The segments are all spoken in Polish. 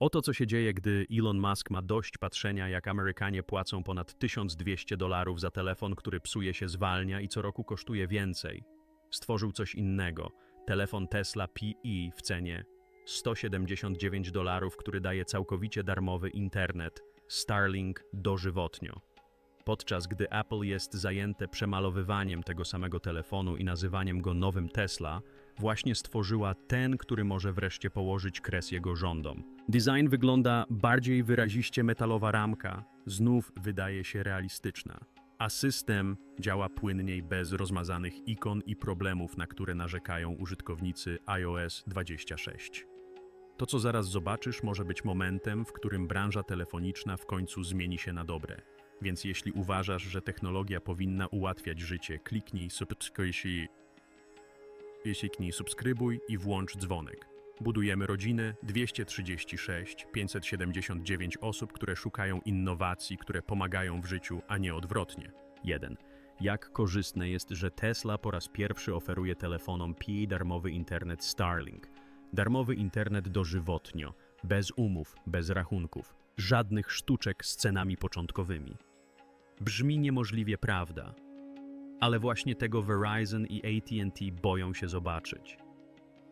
Oto co się dzieje, gdy Elon Musk ma dość patrzenia, jak Amerykanie płacą ponad 1200 dolarów za telefon, który psuje się zwalnia i co roku kosztuje więcej. Stworzył coś innego. Telefon Tesla PE w cenie 179 dolarów, który daje całkowicie darmowy internet, Starlink dożywotnio. Podczas gdy Apple jest zajęte przemalowywaniem tego samego telefonu i nazywaniem go nowym Tesla, właśnie stworzyła ten, który może wreszcie położyć kres jego rządom. Design wygląda bardziej wyraziście metalowa ramka, znów wydaje się realistyczna. A system działa płynniej bez rozmazanych ikon i problemów, na które narzekają użytkownicy iOS 26. To, co zaraz zobaczysz, może być momentem, w którym branża telefoniczna w końcu zmieni się na dobre. Więc jeśli uważasz, że technologia powinna ułatwiać życie, kliknij subskrybuj, kliknij subskrybuj i włącz dzwonek. Budujemy rodzinę 236 579 osób, które szukają innowacji, które pomagają w życiu, a nie odwrotnie. 1. Jak korzystne jest, że Tesla po raz pierwszy oferuje telefonom PI darmowy internet Starlink. Darmowy internet dożywotnio, bez umów, bez rachunków, żadnych sztuczek z cenami początkowymi. Brzmi niemożliwie prawda, ale właśnie tego Verizon i AT&T boją się zobaczyć.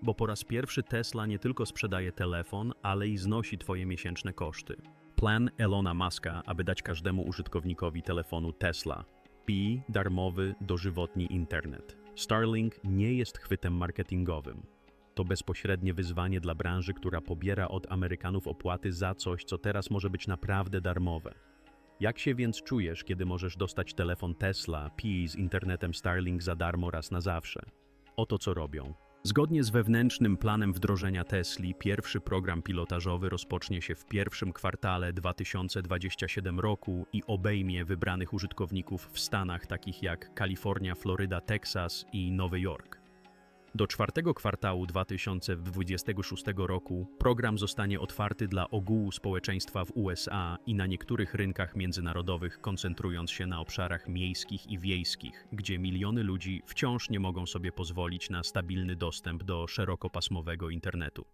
Bo po raz pierwszy Tesla nie tylko sprzedaje telefon, ale i znosi Twoje miesięczne koszty. Plan Elona Muska, aby dać każdemu użytkownikowi telefonu Tesla. Pi darmowy, dożywotni internet. Starlink nie jest chwytem marketingowym. To bezpośrednie wyzwanie dla branży, która pobiera od Amerykanów opłaty za coś, co teraz może być naprawdę darmowe. Jak się więc czujesz, kiedy możesz dostać telefon Tesla, Pi z internetem Starlink za darmo raz na zawsze? Oto co robią. Zgodnie z wewnętrznym planem wdrożenia Tesli, pierwszy program pilotażowy rozpocznie się w pierwszym kwartale 2027 roku i obejmie wybranych użytkowników w stanach takich jak Kalifornia, Floryda, Teksas i Nowy Jork. Do czwartego kwartału 2026 roku program zostanie otwarty dla ogółu społeczeństwa w USA i na niektórych rynkach międzynarodowych, koncentrując się na obszarach miejskich i wiejskich, gdzie miliony ludzi wciąż nie mogą sobie pozwolić na stabilny dostęp do szerokopasmowego internetu.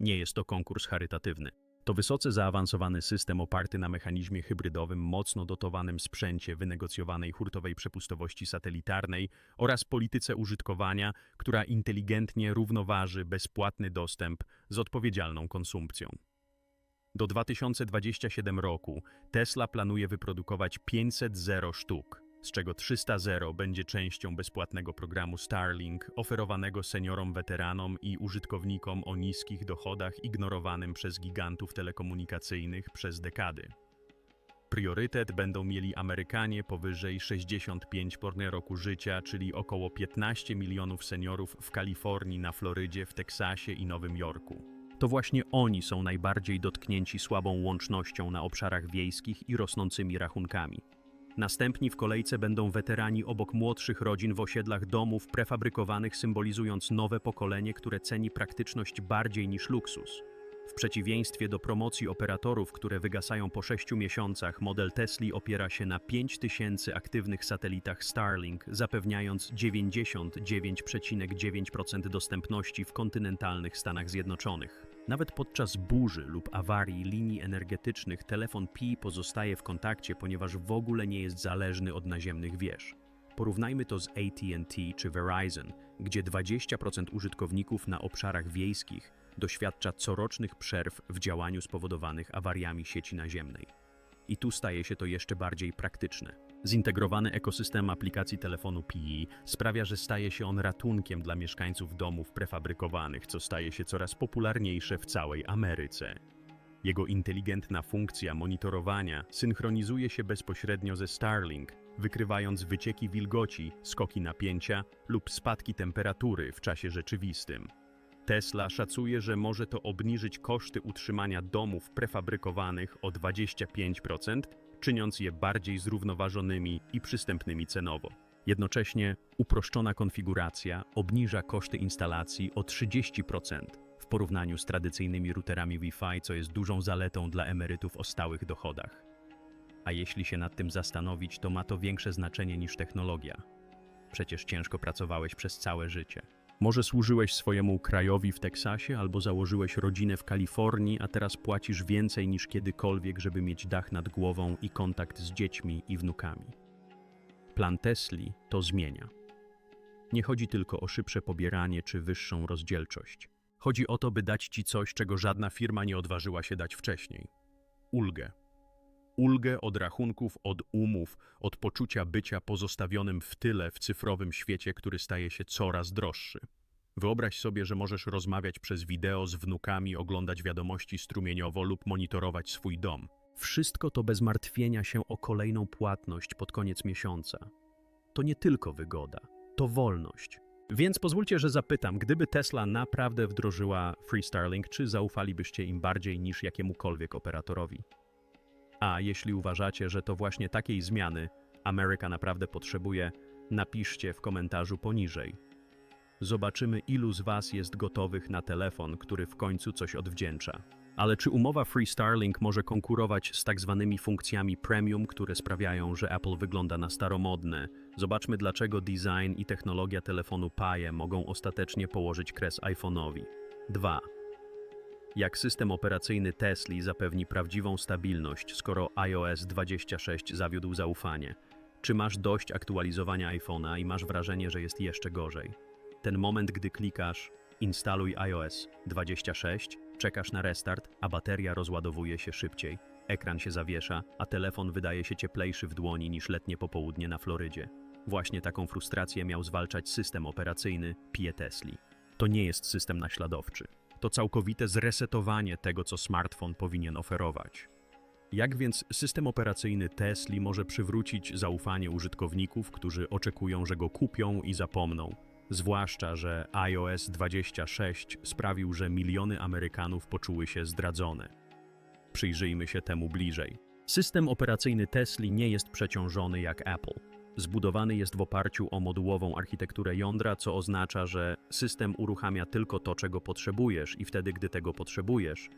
Nie jest to konkurs charytatywny. To wysoce zaawansowany system oparty na mechanizmie hybrydowym, mocno dotowanym sprzęcie, wynegocjowanej hurtowej przepustowości satelitarnej oraz polityce użytkowania, która inteligentnie równoważy bezpłatny dostęp z odpowiedzialną konsumpcją. Do 2027 roku Tesla planuje wyprodukować 500 zero sztuk, z czego 300 zero będzie częścią bezpłatnego programu Starlink oferowanego seniorom, weteranom i użytkownikom o niskich dochodach ignorowanym przez gigantów telekomunikacyjnych przez dekady. Priorytet będą mieli Amerykanie powyżej 65 porny roku życia, czyli około 15 milionów seniorów w Kalifornii, na Florydzie, w Teksasie i Nowym Jorku. To właśnie oni są najbardziej dotknięci słabą łącznością na obszarach wiejskich i rosnącymi rachunkami. Następni w kolejce będą weterani obok młodszych rodzin w osiedlach domów prefabrykowanych, symbolizując nowe pokolenie, które ceni praktyczność bardziej niż luksus. W przeciwieństwie do promocji operatorów, które wygasają po 6 miesiącach, model Tesla opiera się na 5000 aktywnych satelitach Starlink, zapewniając 99,9% dostępności w kontynentalnych Stanach Zjednoczonych. Nawet podczas burzy lub awarii linii energetycznych telefon Pi pozostaje w kontakcie, ponieważ w ogóle nie jest zależny od naziemnych wież. Porównajmy to z AT&T czy Verizon, gdzie 20% użytkowników na obszarach wiejskich doświadcza corocznych przerw w działaniu spowodowanych awariami sieci naziemnej. I tu staje się to jeszcze bardziej praktyczne. Zintegrowany ekosystem aplikacji telefonu PI sprawia, że staje się on ratunkiem dla mieszkańców domów prefabrykowanych, co staje się coraz popularniejsze w całej Ameryce. Jego inteligentna funkcja monitorowania synchronizuje się bezpośrednio ze Starlink, wykrywając wycieki wilgoci, skoki napięcia lub spadki temperatury w czasie rzeczywistym. Tesla szacuje, że może to obniżyć koszty utrzymania domów prefabrykowanych o 25%, czyniąc je bardziej zrównoważonymi i przystępnymi cenowo. Jednocześnie uproszczona konfiguracja obniża koszty instalacji o 30% w porównaniu z tradycyjnymi routerami Wi-Fi, co jest dużą zaletą dla emerytów o stałych dochodach. A jeśli się nad tym zastanowić, to ma to większe znaczenie niż technologia. Przecież ciężko pracowałeś przez całe życie. Może służyłeś swojemu krajowi w Teksasie albo założyłeś rodzinę w Kalifornii, a teraz płacisz więcej niż kiedykolwiek, żeby mieć dach nad głową i kontakt z dziećmi i wnukami. Plan Tesli to zmienia. Nie chodzi tylko o szybsze pobieranie czy wyższą rozdzielczość. Chodzi o to, by dać ci coś, czego żadna firma nie odważyła się dać wcześniej. Ulgę. Ulgę od rachunków, od umów, od poczucia bycia pozostawionym w tyle w cyfrowym świecie, który staje się coraz droższy. Wyobraź sobie, że możesz rozmawiać przez wideo z wnukami, oglądać wiadomości strumieniowo lub monitorować swój dom. Wszystko to bez martwienia się o kolejną płatność pod koniec miesiąca. To nie tylko wygoda, to wolność. Więc pozwólcie, że zapytam, gdyby Tesla naprawdę wdrożyła Free czy zaufalibyście im bardziej niż jakiemukolwiek operatorowi? A jeśli uważacie, że to właśnie takiej zmiany Ameryka naprawdę potrzebuje, napiszcie w komentarzu poniżej. Zobaczymy, ilu z Was jest gotowych na telefon, który w końcu coś odwdzięcza. Ale czy umowa Free Starlink może konkurować z tak zwanymi funkcjami premium, które sprawiają, że Apple wygląda na staromodne? Zobaczmy, dlaczego design i technologia telefonu PAE mogą ostatecznie położyć kres iPhone'owi. 2. Jak system operacyjny Tesla zapewni prawdziwą stabilność, skoro iOS 26 zawiódł zaufanie? Czy masz dość aktualizowania iPhone'a i masz wrażenie, że jest jeszcze gorzej? Ten moment, gdy klikasz instaluj iOS 26, czekasz na restart, a bateria rozładowuje się szybciej, ekran się zawiesza, a telefon wydaje się cieplejszy w dłoni niż letnie popołudnie na Florydzie. Właśnie taką frustrację miał zwalczać system operacyjny Pie Tesla. To nie jest system naśladowczy. To całkowite zresetowanie tego, co smartfon powinien oferować. Jak więc system operacyjny Tesla może przywrócić zaufanie użytkowników, którzy oczekują, że go kupią i zapomną? Zwłaszcza, że iOS 26 sprawił, że miliony Amerykanów poczuły się zdradzone. Przyjrzyjmy się temu bliżej. System operacyjny Tesla nie jest przeciążony jak Apple. Zbudowany jest w oparciu o modułową architekturę jądra, co oznacza, że system uruchamia tylko to, czego potrzebujesz i wtedy, gdy tego potrzebujesz.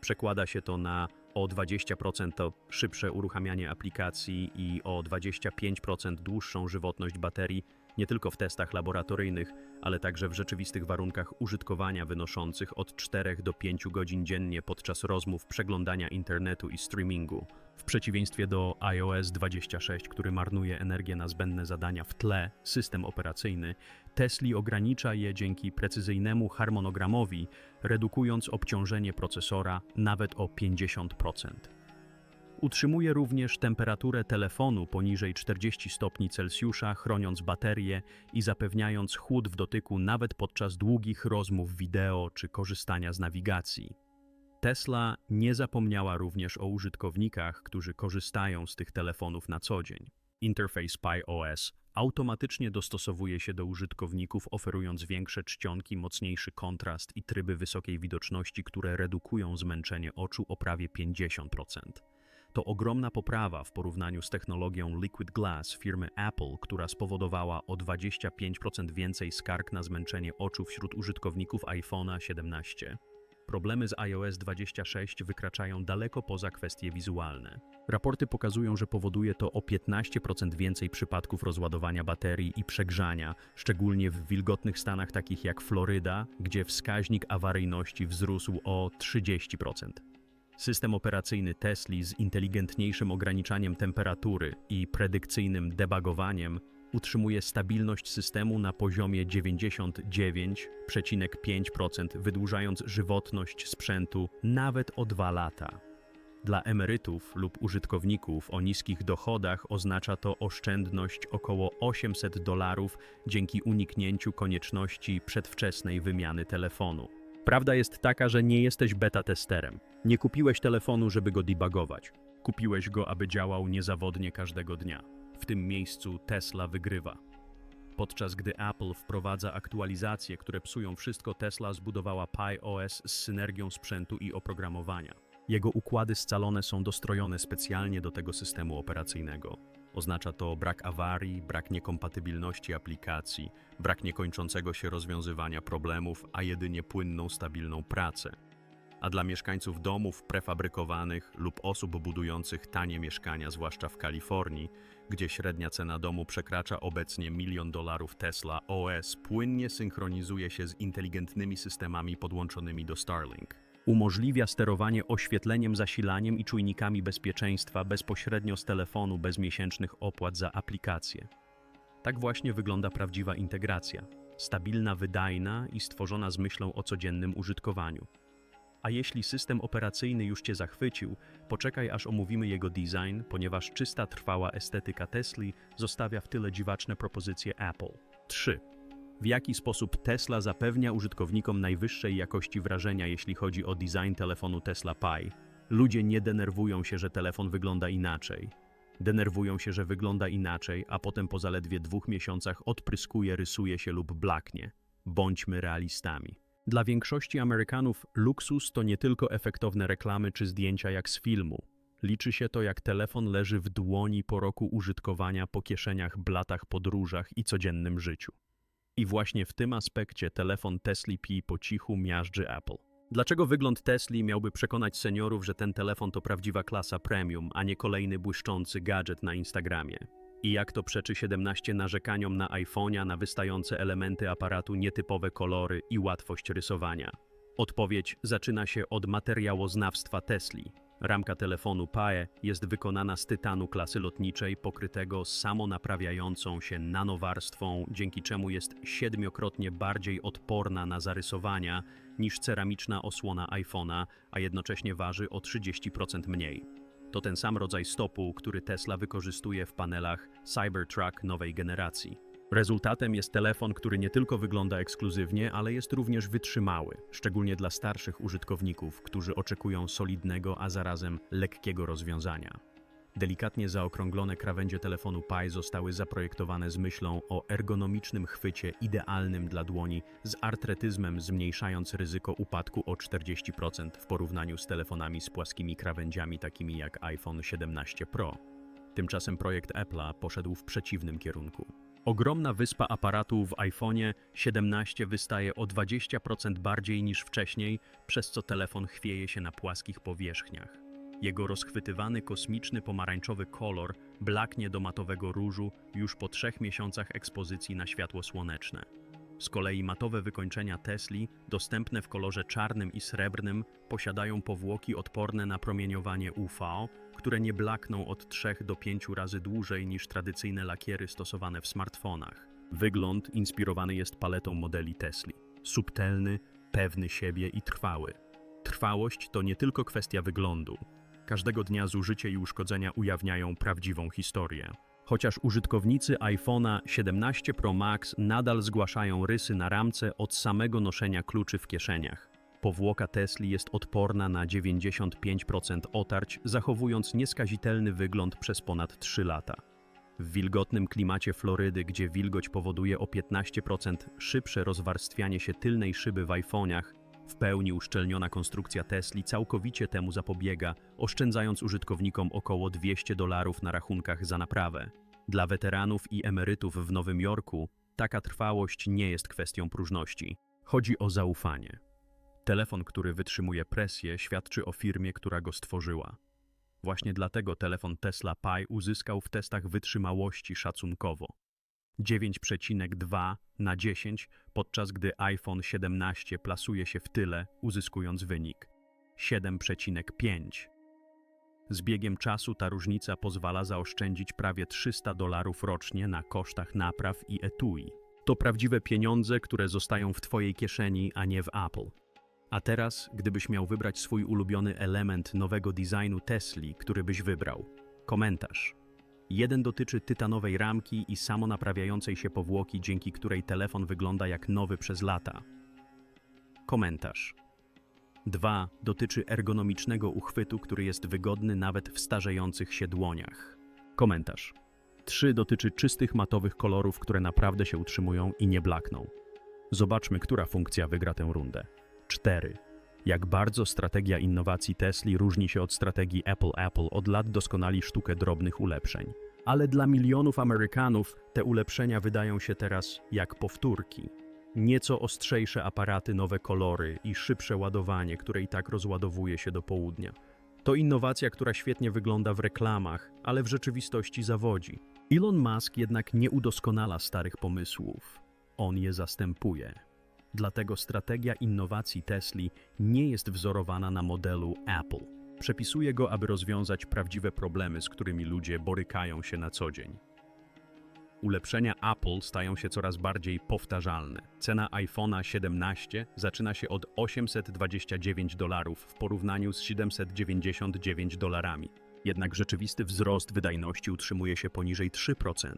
Przekłada się to na o 20% to szybsze uruchamianie aplikacji i o 25% dłuższą żywotność baterii, nie tylko w testach laboratoryjnych, ale także w rzeczywistych warunkach użytkowania wynoszących od 4 do 5 godzin dziennie podczas rozmów, przeglądania internetu i streamingu. W przeciwieństwie do iOS 26, który marnuje energię na zbędne zadania w tle, system operacyjny, Tesla ogranicza je dzięki precyzyjnemu harmonogramowi, redukując obciążenie procesora nawet o 50%. Utrzymuje również temperaturę telefonu poniżej 40 stopni Celsjusza, chroniąc baterię i zapewniając chłód w dotyku nawet podczas długich rozmów wideo czy korzystania z nawigacji. Tesla nie zapomniała również o użytkownikach, którzy korzystają z tych telefonów na co dzień. Interface Pi OS automatycznie dostosowuje się do użytkowników, oferując większe czcionki, mocniejszy kontrast i tryby wysokiej widoczności, które redukują zmęczenie oczu o prawie 50%. To ogromna poprawa w porównaniu z technologią Liquid Glass firmy Apple, która spowodowała o 25% więcej skarg na zmęczenie oczu wśród użytkowników iPhone'a 17. Problemy z iOS 26 wykraczają daleko poza kwestie wizualne. Raporty pokazują, że powoduje to o 15% więcej przypadków rozładowania baterii i przegrzania, szczególnie w wilgotnych stanach takich jak Floryda, gdzie wskaźnik awaryjności wzrósł o 30%. System operacyjny Tesla z inteligentniejszym ograniczaniem temperatury i predykcyjnym debugowaniem utrzymuje stabilność systemu na poziomie 99,5%, wydłużając żywotność sprzętu nawet o 2 lata. Dla emerytów lub użytkowników o niskich dochodach oznacza to oszczędność około 800 dolarów dzięki uniknięciu konieczności przedwczesnej wymiany telefonu. Prawda jest taka, że nie jesteś beta testerem. Nie kupiłeś telefonu, żeby go debugować. Kupiłeś go, aby działał niezawodnie każdego dnia. W tym miejscu Tesla wygrywa. Podczas gdy Apple wprowadza aktualizacje, które psują wszystko, Tesla zbudowała Pi OS z synergią sprzętu i oprogramowania. Jego układy scalone są dostrojone specjalnie do tego systemu operacyjnego. Oznacza to brak awarii, brak niekompatybilności aplikacji, brak niekończącego się rozwiązywania problemów, a jedynie płynną, stabilną pracę. A dla mieszkańców domów prefabrykowanych lub osób budujących tanie mieszkania, zwłaszcza w Kalifornii, gdzie średnia cena domu przekracza obecnie milion dolarów Tesla OS, płynnie synchronizuje się z inteligentnymi systemami podłączonymi do Starlink. Umożliwia sterowanie oświetleniem, zasilaniem i czujnikami bezpieczeństwa bezpośrednio z telefonu bez miesięcznych opłat za aplikacje. Tak właśnie wygląda prawdziwa integracja. Stabilna, wydajna i stworzona z myślą o codziennym użytkowaniu. A jeśli system operacyjny już Cię zachwycił, poczekaj aż omówimy jego design, ponieważ czysta, trwała estetyka Tesli zostawia w tyle dziwaczne propozycje Apple. 3. W jaki sposób Tesla zapewnia użytkownikom najwyższej jakości wrażenia, jeśli chodzi o design telefonu Tesla Pi? Ludzie nie denerwują się, że telefon wygląda inaczej. Denerwują się, że wygląda inaczej, a potem po zaledwie dwóch miesiącach odpryskuje, rysuje się lub blaknie. Bądźmy realistami. Dla większości Amerykanów luksus to nie tylko efektowne reklamy czy zdjęcia jak z filmu. Liczy się to, jak telefon leży w dłoni po roku użytkowania, po kieszeniach, blatach, podróżach i codziennym życiu. I właśnie w tym aspekcie telefon Tesla Pi po cichu miażdży Apple. Dlaczego wygląd Tesli miałby przekonać seniorów, że ten telefon to prawdziwa klasa premium, a nie kolejny błyszczący gadżet na Instagramie? I jak to przeczy 17 narzekaniom na iPhone'a na wystające elementy aparatu, nietypowe kolory i łatwość rysowania? Odpowiedź zaczyna się od materiałoznawstwa Tesli. Ramka telefonu PAE jest wykonana z tytanu klasy lotniczej pokrytego samonaprawiającą się nanowarstwą, dzięki czemu jest siedmiokrotnie bardziej odporna na zarysowania niż ceramiczna osłona iPhone'a, a jednocześnie waży o 30% mniej. To ten sam rodzaj stopu, który Tesla wykorzystuje w panelach Cybertruck nowej generacji. Rezultatem jest telefon, który nie tylko wygląda ekskluzywnie, ale jest również wytrzymały, szczególnie dla starszych użytkowników, którzy oczekują solidnego, a zarazem lekkiego rozwiązania. Delikatnie zaokrąglone krawędzie telefonu Pi zostały zaprojektowane z myślą o ergonomicznym chwycie idealnym dla dłoni z artretyzmem zmniejszając ryzyko upadku o 40% w porównaniu z telefonami z płaskimi krawędziami takimi jak iPhone 17 Pro. Tymczasem projekt Apple'a poszedł w przeciwnym kierunku. Ogromna wyspa aparatu w iPhone'ie 17 wystaje o 20% bardziej niż wcześniej, przez co telefon chwieje się na płaskich powierzchniach. Jego rozchwytywany kosmiczny pomarańczowy kolor blaknie do matowego różu już po trzech miesiącach ekspozycji na światło słoneczne. Z kolei matowe wykończenia Tesli, dostępne w kolorze czarnym i srebrnym, posiadają powłoki odporne na promieniowanie UV, które nie blakną od 3 do 5 razy dłużej niż tradycyjne lakiery stosowane w smartfonach. Wygląd inspirowany jest paletą modeli Tesli. Subtelny, pewny siebie i trwały. Trwałość to nie tylko kwestia wyglądu. Każdego dnia zużycie i uszkodzenia ujawniają prawdziwą historię. Chociaż użytkownicy iPhone'a 17 Pro Max nadal zgłaszają rysy na ramce od samego noszenia kluczy w kieszeniach. Powłoka Tesli jest odporna na 95% otarć, zachowując nieskazitelny wygląd przez ponad 3 lata. W wilgotnym klimacie Florydy, gdzie wilgoć powoduje o 15% szybsze rozwarstwianie się tylnej szyby w iPhone'ach, w pełni uszczelniona konstrukcja Tesli całkowicie temu zapobiega, oszczędzając użytkownikom około 200 dolarów na rachunkach za naprawę. Dla weteranów i emerytów w Nowym Jorku taka trwałość nie jest kwestią próżności. Chodzi o zaufanie. Telefon, który wytrzymuje presję, świadczy o firmie, która go stworzyła. Właśnie dlatego telefon Tesla Pi uzyskał w testach wytrzymałości szacunkowo 9,2 na 10, podczas gdy iPhone 17 plasuje się w tyle, uzyskując wynik 7,5. Z biegiem czasu ta różnica pozwala zaoszczędzić prawie 300 dolarów rocznie na kosztach napraw i etui. To prawdziwe pieniądze, które zostają w Twojej kieszeni, a nie w Apple. A teraz, gdybyś miał wybrać swój ulubiony element nowego designu Tesli, który byś wybrał? Komentarz. Jeden dotyczy tytanowej ramki i samonaprawiającej się powłoki, dzięki której telefon wygląda jak nowy przez lata. Komentarz. Dwa dotyczy ergonomicznego uchwytu, który jest wygodny nawet w starzejących się dłoniach. Komentarz. Trzy dotyczy czystych matowych kolorów, które naprawdę się utrzymują i nie blakną. Zobaczmy, która funkcja wygra tę rundę. 4. Jak bardzo strategia innowacji Tesli różni się od strategii Apple Apple od lat doskonali sztukę drobnych ulepszeń. Ale dla milionów Amerykanów te ulepszenia wydają się teraz jak powtórki. Nieco ostrzejsze aparaty, nowe kolory i szybsze ładowanie, które i tak rozładowuje się do południa. To innowacja, która świetnie wygląda w reklamach, ale w rzeczywistości zawodzi. Elon Musk jednak nie udoskonala starych pomysłów. On je zastępuje. Dlatego strategia innowacji Tesli nie jest wzorowana na modelu Apple. Przepisuje go, aby rozwiązać prawdziwe problemy, z którymi ludzie borykają się na co dzień. Ulepszenia Apple stają się coraz bardziej powtarzalne. Cena iPhone'a 17 zaczyna się od 829 dolarów w porównaniu z 799 dolarami. Jednak rzeczywisty wzrost wydajności utrzymuje się poniżej 3%.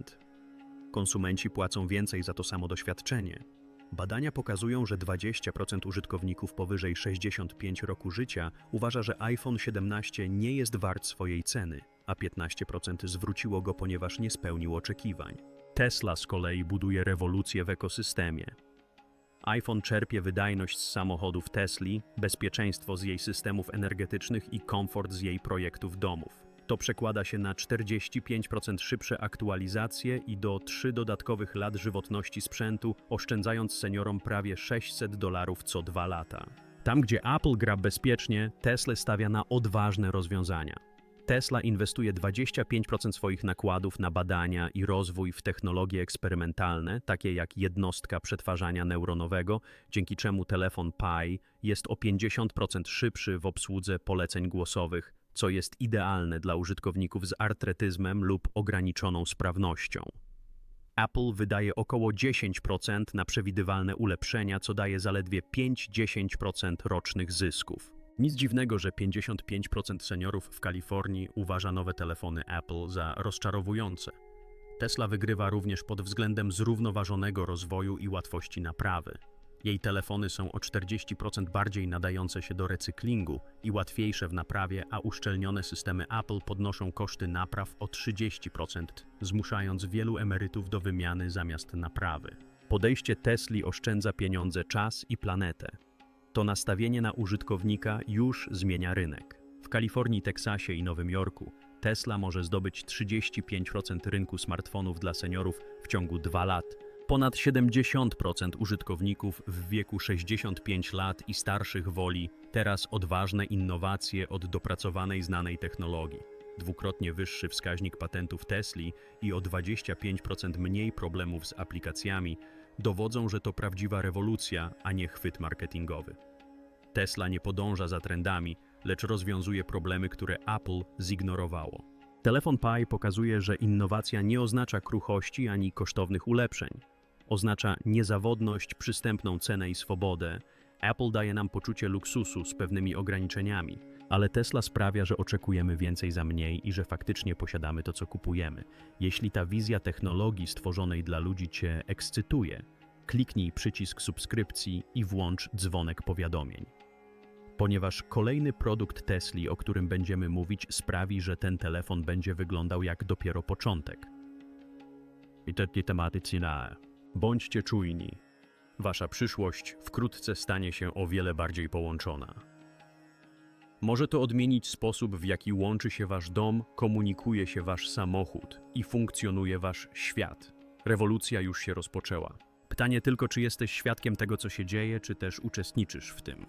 Konsumenci płacą więcej za to samo doświadczenie. Badania pokazują, że 20% użytkowników powyżej 65 roku życia uważa, że iPhone 17 nie jest wart swojej ceny, a 15% zwróciło go, ponieważ nie spełnił oczekiwań. Tesla z kolei buduje rewolucję w ekosystemie. iPhone czerpie wydajność z samochodów Tesli, bezpieczeństwo z jej systemów energetycznych i komfort z jej projektów domów. To przekłada się na 45% szybsze aktualizacje i do 3 dodatkowych lat żywotności sprzętu, oszczędzając seniorom prawie 600 dolarów co dwa lata. Tam, gdzie Apple gra bezpiecznie, Tesla stawia na odważne rozwiązania. Tesla inwestuje 25% swoich nakładów na badania i rozwój w technologie eksperymentalne, takie jak jednostka przetwarzania neuronowego, dzięki czemu telefon Pi jest o 50% szybszy w obsłudze poleceń głosowych, co jest idealne dla użytkowników z artretyzmem lub ograniczoną sprawnością. Apple wydaje około 10% na przewidywalne ulepszenia, co daje zaledwie 5-10% rocznych zysków. Nic dziwnego, że 55% seniorów w Kalifornii uważa nowe telefony Apple za rozczarowujące. Tesla wygrywa również pod względem zrównoważonego rozwoju i łatwości naprawy. Jej telefony są o 40% bardziej nadające się do recyklingu i łatwiejsze w naprawie, a uszczelnione systemy Apple podnoszą koszty napraw o 30%, zmuszając wielu emerytów do wymiany zamiast naprawy. Podejście Tesli oszczędza pieniądze, czas i planetę. To nastawienie na użytkownika już zmienia rynek. W Kalifornii, Teksasie i Nowym Jorku Tesla może zdobyć 35% rynku smartfonów dla seniorów w ciągu 2 lat. Ponad 70% użytkowników w wieku 65 lat i starszych woli teraz odważne innowacje od dopracowanej znanej technologii. Dwukrotnie wyższy wskaźnik patentów Tesli i o 25% mniej problemów z aplikacjami dowodzą, że to prawdziwa rewolucja, a nie chwyt marketingowy. Tesla nie podąża za trendami, lecz rozwiązuje problemy, które Apple zignorowało. Telefon Pi pokazuje, że innowacja nie oznacza kruchości ani kosztownych ulepszeń. Oznacza niezawodność, przystępną cenę i swobodę. Apple daje nam poczucie luksusu z pewnymi ograniczeniami, ale Tesla sprawia, że oczekujemy więcej za mniej i że faktycznie posiadamy to, co kupujemy. Jeśli ta wizja technologii stworzonej dla ludzi Cię ekscytuje, kliknij przycisk subskrypcji i włącz dzwonek powiadomień ponieważ kolejny produkt Tesli, o którym będziemy mówić, sprawi, że ten telefon będzie wyglądał jak dopiero początek. I te tematy cinae. Bądźcie czujni. Wasza przyszłość wkrótce stanie się o wiele bardziej połączona. Może to odmienić sposób, w jaki łączy się wasz dom, komunikuje się wasz samochód i funkcjonuje wasz świat. Rewolucja już się rozpoczęła. Pytanie tylko, czy jesteś świadkiem tego, co się dzieje, czy też uczestniczysz w tym.